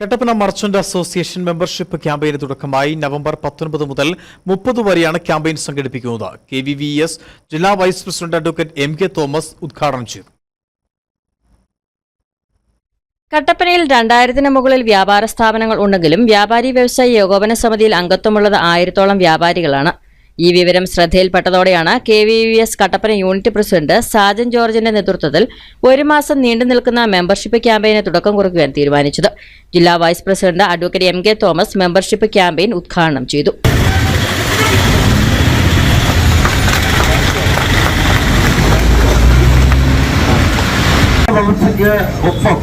Kattappana merchant association membership ക്യാമ്പയിന് തുടക്കമായി November പത്തൊൻപത് മുതൽ മുപ്പത് വരെയാണ് ക്യാമ്പയിൻ സംഘടിപ്പിക്കുന്നത്. കെ വി വി എസ് ജില്ലാ vice president advocate M K Thomas ഉദ്ഘാടനം ചെയ്തു. കട്ടപ്പനയിൽ രണ്ടായിരത്തിന് മുകളിൽ വ്യാപാര സ്ഥാപനങ്ങൾ ഉണ്ടെങ്കിലും വ്യാപാരി വ്യവസായി ഏകോപന സമിതിയിൽ അംഗത്വമുള്ളത് ആയിരത്തോളം വ്യാപാരികളാണ്. ഈ വിവരം ശ്രദ്ധയിൽപ്പെട്ടതോടെയാണ് K V V S Kattappana unit president Sajan ജോർജിന്റെ നേതൃത്വത്തിൽ ഒരു മാസം നീണ്ടു നിൽക്കുന്ന മെമ്പർഷിപ്പ് ക്യാമ്പയിന് തുടക്കം കുറിക്കുവാൻ തീരുമാനിച്ചത്. ജില്ലാ vice president advocate M K Thomas membership campaign ഉദ്ഘാടനം ചെയ്തു. വളർച്ചയ്ക്ക് ഒപ്പം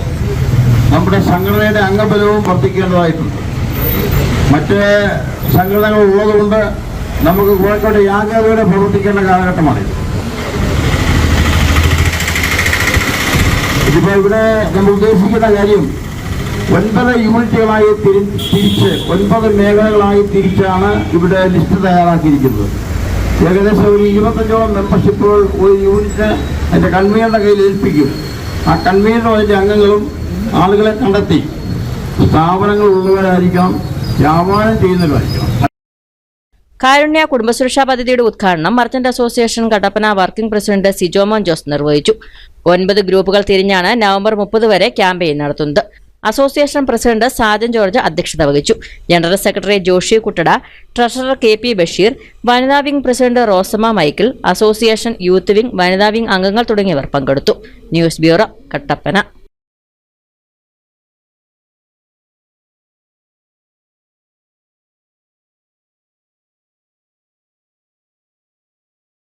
നമ്മുടെ സംഘടനയുടെ അംഗബലവും വർദ്ധിക്കേണ്ടതായിട്ടുണ്ട്. മറ്റ് സംഘടനകൾ ഉള്ളതുകൊണ്ട് നമുക്ക് കോഴിക്കോട് യാഗ്രതയോടെ പ്രവർത്തിക്കേണ്ട കാലഘട്ടമാണിത് ഇതിപ്പോ ഇവിടെ നമ്മൾ ഉദ്ദേശിക്കുന്ന കാര്യം ഒൻപത് യൂണിറ്റുകളായി തിരി തിരിച്ച് ഒൻപത് മേഖലകളായി തിരിച്ചാണ് ഇവിടെ ലിസ്റ്റ് തയ്യാറാക്കിയിരിക്കുന്നത്. ഏകദേശം ഒരു ഇരുപത്തഞ്ചോളം മെമ്പർഷിപ്പുകൾ ഒരു യൂണിറ്റ് അതിന്റെ കൺവീനറുടെ കയ്യിൽ ഏൽപ്പിക്കും. ആ കൺവീനറും അതിന്റെ അംഗങ്ങളും ആളുകളെ കണ്ടെത്തി. സ്ഥാപനങ്ങൾ ഉള്ളവരായിരിക്കണം വ്യാപാരം ചെയ്യുന്നവരായിരിക്കണം. കാരുണ്യ കുടുംബസുരക്ഷാ പദ്ധതിയുടെ ഉദ്ഘാടനം merchant association Kattappana working president Sijomon Jose നിർവഹിച്ചു. ഒൻപത് ഗ്രൂപ്പുകൾ തിരിഞ്ഞാണ് നവംബർ മുപ്പത് വരെ ക്യാമ്പയിൻ നടത്തുന്നത്. അസോസിയേഷൻ പ്രസിഡന്റ് സാജൻ ജോർജ് അധ്യക്ഷത വഹിച്ചു. General secretary Joshi Kuttada treasurer K P Basheer വനിതാ wing president Rosamma Michael association youth wing വനിതാ വിംഗ് അംഗങ്ങൾ തുടങ്ങിയവർ പങ്കെടുത്തു. News bureau Kattappana.